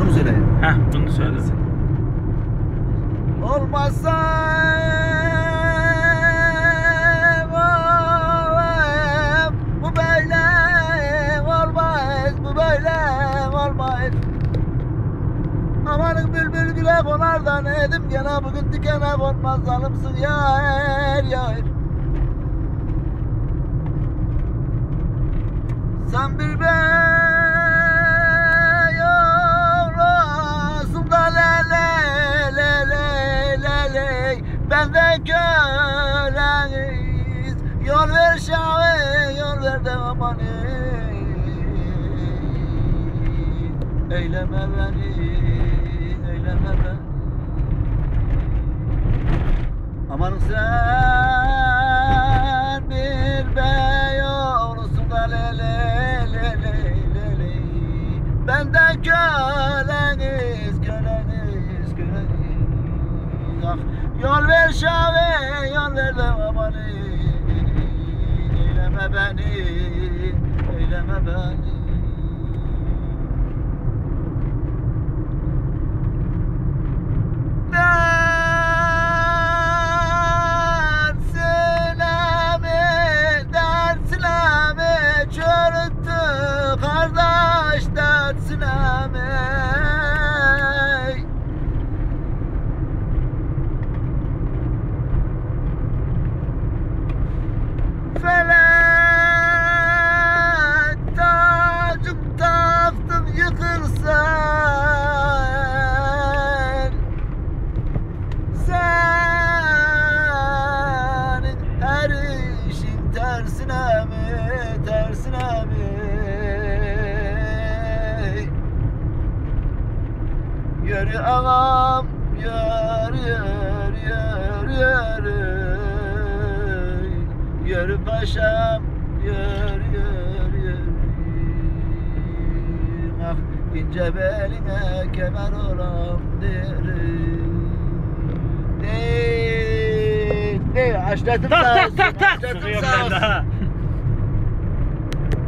Onu mu söyleyeyim? Heh bunu söyle. Olmazsa bu böyle olmaz, bu böyle olmaz. Amanın bülbül bile konar da ne edim gene bugün dikene konmaz zalımsın yar yar. Benden köleniz Yol ver şahı yol ver de amanın Eyleme beni eyleme beni. Amanın sen bir bey oğlusun da le le le le le Benden köleniz Ah yol ver şahı yol ver de amanın Eyleme beni eyleme beni Felek tacım taktım yıkılsan senin her işin tersine mi, tersine mi? Yürü ağam, yürü, Yürü paşam, yürü, yürü, yürü. Ah ince beline kemer olam derim. Ne, ne, aşlatım Tak sağ olsun, Sıkıyorum sağ olsun.